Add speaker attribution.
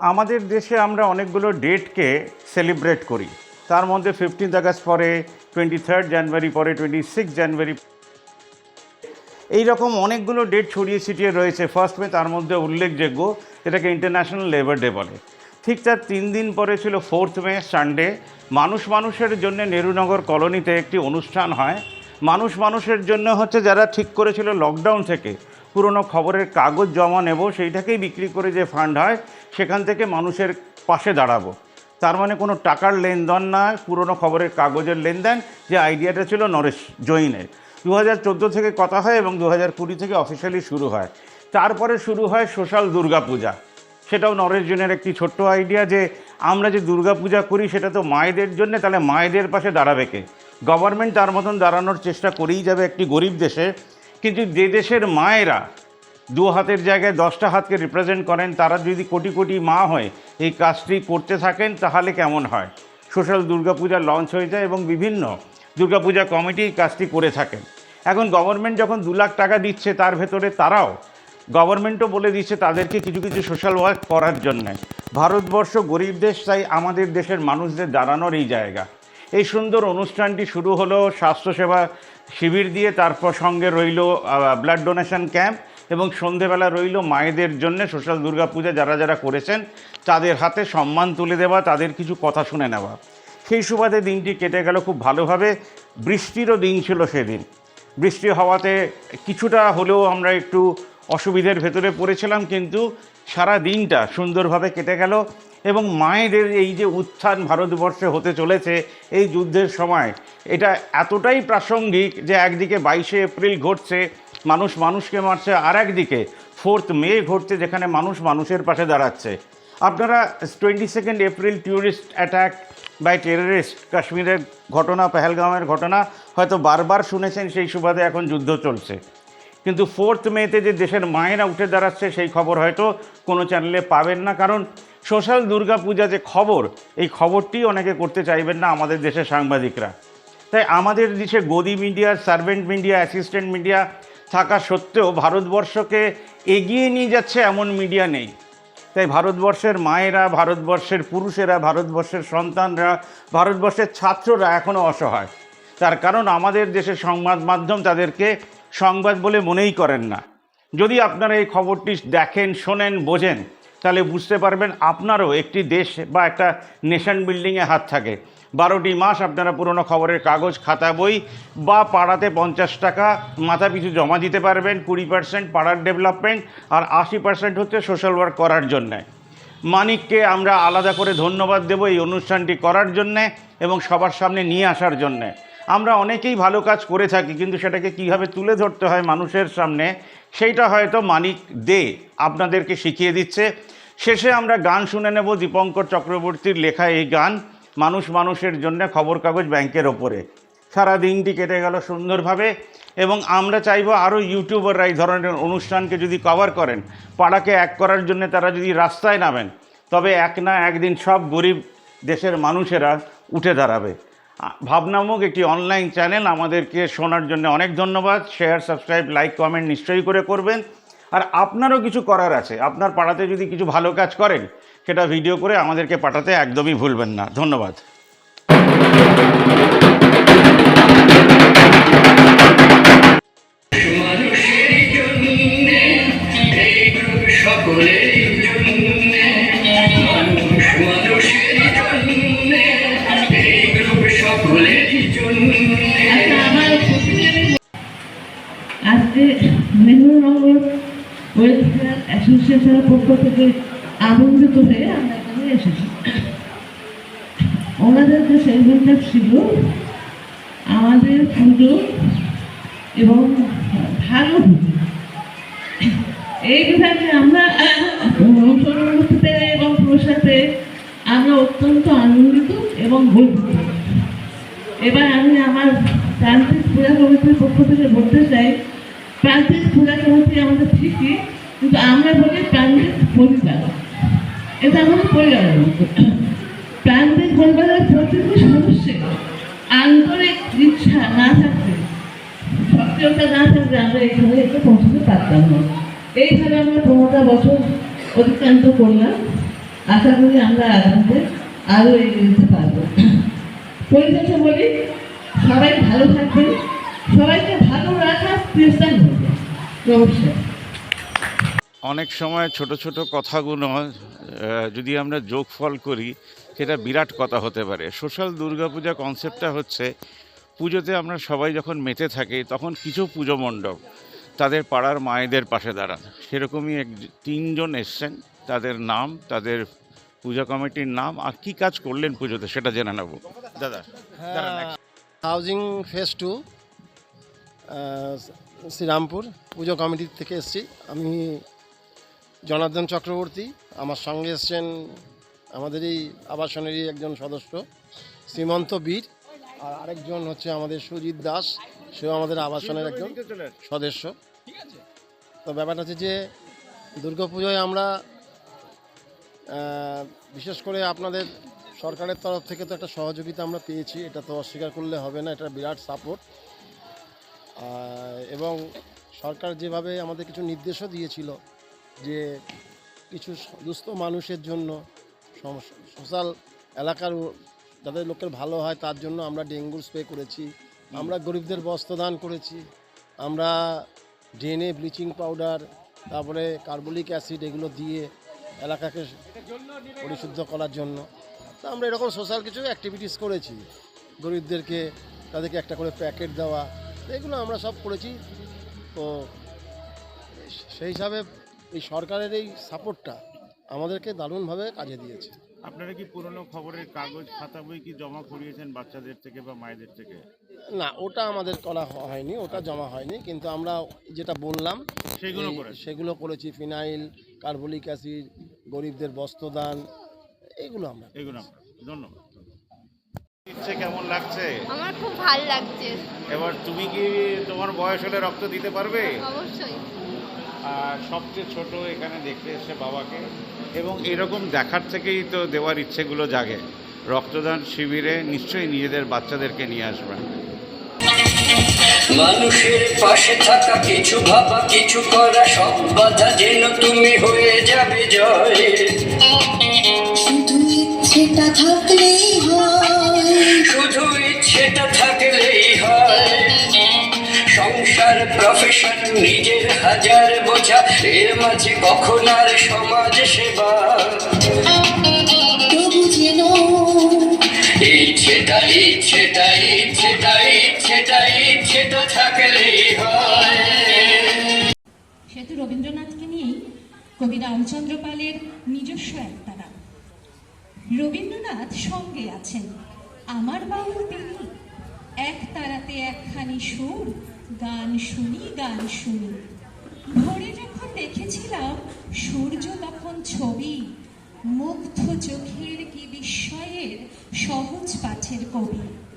Speaker 1: আমাদের দেশে আমরা অনেকগুলো ডেটকে সেলিব্রেট করি। তার মধ্যে ফিফটিন্থ আগস্ট পরে টোয়েন্টি থার্ড জানুয়ারি পরে টোয়েন্টি সিক্স জানুয়ারি এইরকম অনেকগুলো ডেট ছড়িয়ে ছিটিয়ে রয়েছে। ফার্স্ট মে তার মধ্যে উল্লেখযোগ্য যেটাকে ইন্টারন্যাশনাল লেবার ডে বলে। ঠিক তার তিন দিন পরে ছিল ফোর্থ মে সানডে মানুষ মানুষের জন্য নেরুনগর কলোনিতে একটি অনুষ্ঠান হয়। মানুষ মানুষের জন্য হচ্ছে যারা ঠিক করেছিল লকডাউন থেকে। পুরনো খবরের কাগজ জমা নেব, সেইটাকেই বিক্রি করে যে ফান্ড হয় সেখান থেকে মানুষের পাশে দাঁড়াবো। তার মানে কোনো টাকার লেনদেন না, পুরনো খবরের কাগজের লেনদেন, যে আইডিয়াটা ছিল নরেশ জৈনের। দু হাজার চোদ্দ থেকে কথা হয় এবং দু হাজার কুড়ি থেকে অফিসিয়ালি শুরু হয়। তারপরে শুরু হয় সোশ্যাল দুর্গাপূজা। সেটাও নরেশ জৈনের একটি ছোট্ট আইডিয়া যে, আমরা যে দুর্গাপূজা করি সেটা তো মায়েদের জন্য, তাহলে মায়েদের পাশে দাঁড়াবে কে? গভর্নমেন্ট তার মতন দাঁড়ানোর চেষ্টা করেই যাবে একটি গরিব দেশে। কিন্তু যে দেশের মায়েরা দু হাতের জায়গায় দশটা হাতকে রিপ্রেজেন্ট করেন, তারা যদি কোটি কোটি মা হয়ে এই কাজটি করতে থাকেন, তাহলে কেমন হয়? সোশ্যাল দুর্গাপূজা লঞ্চ হয়ে যায় এবং বিভিন্ন দুর্গাপূজা কমিটি এই কাজটি করে থাকেন। এখন গভর্নমেন্ট যখন দু লাখ টাকা দিচ্ছে, তার ভেতরে তারাও গভর্নমেন্টও বলে দিচ্ছে তাদেরকে কিছু কিছু সোশ্যাল ওয়ার্ক করার জন্যে। ভারতবর্ষ গরিব দেশ, তাই আমাদের দেশের মানুষদের দাঁড়ানোর এই জায়গা। এই সুন্দর অনুষ্ঠানটি শুরু হলো স্বাস্থ্যসেবা শিবির দিয়ে, তারপর সঙ্গে রইল ব্লাড ডোনেশন ক্যাম্প এবং সন্ধেবেলা রইল মায়েদের জন্য সোশ্যাল দুর্গাপূজা যারা যারা করেছেন, তাদের হাতে সম্মান তুলে দেওয়া, তাদের কিছু কথা শুনে নেওয়া। সেই সুবাদে দিনটি কেটে গেল খুব ভালোভাবে। বৃষ্টিরও দিন ছিল সেদিন। বৃষ্টি হওয়াতে কিছুটা হলেও আমরা একটু অসুবিধার ভেতরে পড়েছিলাম, কিন্তু সারা দিনটা সুন্দরভাবে কেটে গেল এবং মায়েদের এই যে উত্থান ভারতবর্ষে হতে চলেছে এই যুদ্ধের সময়, এটা এতটাই প্রাসঙ্গিক যে একদিকে বাইশে এপ্রিল ঘটছে মানুষ মানুষকে মারছে। আর একদিকে ফোর্থ মে ঘটছে যেখানে মানুষ মানুষের পাশে দাঁড়াচ্ছে। আপনারা twenty second April tourist attack by terrorist কাশ্মীরের ঘটনা, পেহেলগামের ঘটনা, হয়তো বারবার শুনেছেন সেই সুবাদে এখন যুদ্ধ চলছে। কিন্তু ফোর্থ মেতে যে দেশের মায়েরা উঠে দাঁড়াচ্ছে, সেই খবর হয়তো কোনো চ্যানেলে পাবেন না। কারণ সোশ্যাল দুর্গাপূজা যে খবর, এই খবরটি অনেকে করতে চাইবেন না আমাদের দেশের সাংবাদিকরা। তাই আমাদের দেশে গদি media servant media assistant media থাকা সত্ত্বেও ভারতবর্ষকে এগিয়ে নিয়ে যাচ্ছে এমন মিডিয়া নেই। তাই ভারতবর্ষের মায়েরা, ভারতবর্ষের পুরুষেরা, ভারতবর্ষের সন্তানরা, ভারতবর্ষের ছাত্ররা এখনও অসহায়। তার কারণ আমাদের দেশের সংবাদ মাধ্যম তাদেরকে সংবাদ বলে মনেই করেন না। যদি আপনারা এই খবরটি দেখেন, শোনেন, বোঝেন, তাহলে বুঝতে পারবেন আপনারও একটি দেশ বা একটা নেশন বিল্ডিংয়ে হাত থাকে। বারোটি মাস আপনারা পুরনো খবরের কাগজ, খাতা, বই বা পাড়াতে পঞ্চাশ টাকা মাথা পিছু জমা দিতে পারবেন। কুড়ি পার্সেন্ট পাড়ার ডেভেলপমেন্ট আর আশি পার্সেন্ট হচ্ছে সোশ্যাল ওয়ার্ক করার জন্যে। মানিককে আমরা আলাদা করে ধন্যবাদ দেব এই অনুষ্ঠানটি করার জন্যে এবং সবার সামনে নিয়ে আসার জন্যে। আমরা অনেকেই ভালো কাজ করে থাকি, কিন্তু সেটাকে কীভাবে তুলে ধরতে হয় মানুষের সামনে, সেইটা হয়তো মানিক দে আপনাদেরকে শিখিয়ে দিচ্ছে। শেষে আমরা গান শুনে নেব দীপঙ্কর চক্রবর্তীর লেখা এই গান। মানুষ মানুষের জন্য খবর কাগজ ব্যাংকের ওপরে। সারা দিনটি কেটে গেল সুন্দরভাবে এবং আমরা চাইব আরও ইউটিউবাররা এই ধরনের অনুষ্ঠানকে যদি কভার করেন, পাড়াকে এক করার জন্য তারা যদি রাস্তায় নামেন, তবে এক না একদিন সব গরিব দেশের মানুষেরা উঠে দাঁড়াবে। ভাবনামুখ একটি অনলাইন চ্যানেল আমাদেরকে শোনার জন্য অনেক ধন্যবাদ। শেয়ার সাবস্ক্রাইব লাইক কমেন্ট নিশ্চয়ই করে করবেন। আর আপনারও কিছু করার আছে। আপনার পাড়াতে যদি কিছু ভালো কাজ করেন, সেটা ভিডিও করে আমাদেরকে পাঠাতে একদমই ভুলবেন না। ধন্যবাদ।
Speaker 2: ওয়েলফেয়ার অ্যাসোসিয়েশনের পক্ষ থেকে আনন্দিত হয়ে আমরা এখানে এসেছি। ওনাদের যে সেগমেন্টটা ছিল আমাদের পুজো এবং ভালো পুজো। এই বিভাগে আমরা অনুসরণতে এবং প্রসাদে আমরা অত্যন্ত আনন্দিত এবং গর্বিত। এবার আমি আমার প্রান্তিক পূজা কমিটির পক্ষ থেকে বলতে চাই প্রান্তিক কমিটি আমাদের ঠিকই কিন্তু আমরা বলি প্রান্তিক পরিবার এটা আমাদের পরিবারের মতো প্রান্তিক পরিবারের প্রতিটি সদস্যের আন্তরিক ইচ্ছা না থাকলে। সক্রিয়তা না থাকলে আমরা এখানে এসে পৌঁছতে পারতাম না। এইভাবে আমরা পনেরোটা বছর অতিক্রান্ত করলাম। আশা করি আমরা আগামীতে আরও এগিয়ে যেতে পারব। পরিশেষে বলি, সবাই ভালো থাকবেন। সবাইকে
Speaker 1: অনেক সময় ছোট ছোট কথাগুলো যদি আমরা যোগফল করি, সেটা বিরাট কথা হতে পারে। সোশ্যাল দুর্গাপূজা কনসেপ্টটা হচ্ছে, পুজোতে আমরা সবাই যখন মেতে থাকি, তখন কিছু পুজো মণ্ডপ তাদের পাড়ার মায়েদের পাশে দাঁড়ান। সেরকমই এক তিনজন এসছেন, তাদের নাম, তাদের পূজা কমিটির নাম, আর কি কাজ করলেন পুজোতে সেটা জেনে নেব। দাদা
Speaker 3: হাউজিং ফেস টু শ্রীরামপুর পুজো কমিটির থেকে এসেছি। আমি জনার্দন চক্রবর্তী আমার সঙ্গে এসছেন আমাদের এই আবাসনেরই একজন সদস্য শ্রীমন্ত বীর আর আরেকজন হচ্ছে আমাদের সুজিত দাস সেও আমাদের আবাসনের একজন সদস্য। তো ব্যাপারটা হচ্ছে যে দুর্গাপুজোয় আমরা বিশেষ করে আপনাদের সরকারের তরফ থেকে তো একটা সহযোগিতা আমরা পেয়েছি এটা তো অস্বীকার করলে হবে না এটা বিরাট সাপোর্ট এবং সরকার যেভাবে আমাদের কিছু নির্দেশও দিয়েছিল যে কিছু দুস্থ মানুষের জন্য সোশ্যাল এলাকার যাদের লোকের ভালো হয় তার জন্য আমরা ডেঙ্গুর স্প্রে করেছি আমরা গরিবদের বস্ত্রদান করেছি আমরা ড্রেনে ব্লিচিং পাউডার তারপরে কার্বলিক অ্যাসিড এগুলো দিয়ে এলাকাকে পরিশুদ্ধ করার জন্য। তো আমরা এরকম সোশ্যাল কিছু অ্যাক্টিভিটিস করেছি। গরিবদেরকে তাদেরকে একটা করে প্যাকেট দেওয়া এগুলো আমরা সব করেছি। তো সেই হিসাবে এই সরকারের এই সাপোর্টটা আমাদেরকে দারুণভাবে কাজে দিয়েছে।
Speaker 1: আপনারা কি পুরনো খবরের কাগজ খাতা বই কি জমা করিয়েছেন বাচ্চাদের থেকে বা মায়েদের থেকে?
Speaker 3: না ওটা আমাদের করা হয়নি ওটা জমা হয়নি কিন্তু আমরা যেটা বললাম
Speaker 1: সেগুলো
Speaker 3: সেগুলো করেছি ফিনাইল কার্বলিক অ্যাসিড গরিবদের বস্ত্রদান এগুলো আমরা
Speaker 1: এগুলো আমরা। ধন্যবাদ। ইচ্ছে কেমন লাগছে?
Speaker 4: আমার খুব ভালো লাগছে।
Speaker 1: এবার তুমি কি তোমার বয়স হলে রক্ত দিতে পারবে?
Speaker 4: অবশ্যই।
Speaker 1: আর সবচেয়ে ছোট এখানে দেখতে এসছে বাবাকে। এবং এরকম দেখার থেকেই তো দেওয়ার ইচ্ছেগুলো জাগে। রক্তদান শিবিরে নিশ্চয়ই নিজেদের বাচ্চাদেরকে নিয়ে আসবেন
Speaker 5: মানুষের পাশে থাকা কিছু ভাবা কিছু করা সব বাধা যেন তুমি হয়ে যাবে জয়।
Speaker 6: শুধু ইচ্ছেটা থাকলেই হয়।
Speaker 5: প্রফেশন নিজের হাজার বোঝা এর মাঝে কখন আর সমাজ সেবা? ইচ্ছেটা ইচ্ছেটা ইচ্ছেটা ইচ্ছেটা ইচ্ছেটা থাকলেই হয়।
Speaker 7: সে তো রবীন্দ্রনাথকে নিয়েই কবি রামচন্দ্র পালের নিজস্ব একতারা রবীন্দ্রনাথ সঙ্গে আছেন আমার বাবু তিনি এক তারাতে একখানি সুর গান শুনি গান শুনি। ভোরে যখন দেখেছিলাম সূর্য তখন ছবি, মুগ্ধ চোখের কি বিস্ময়ের সহজ পাঠের কবি।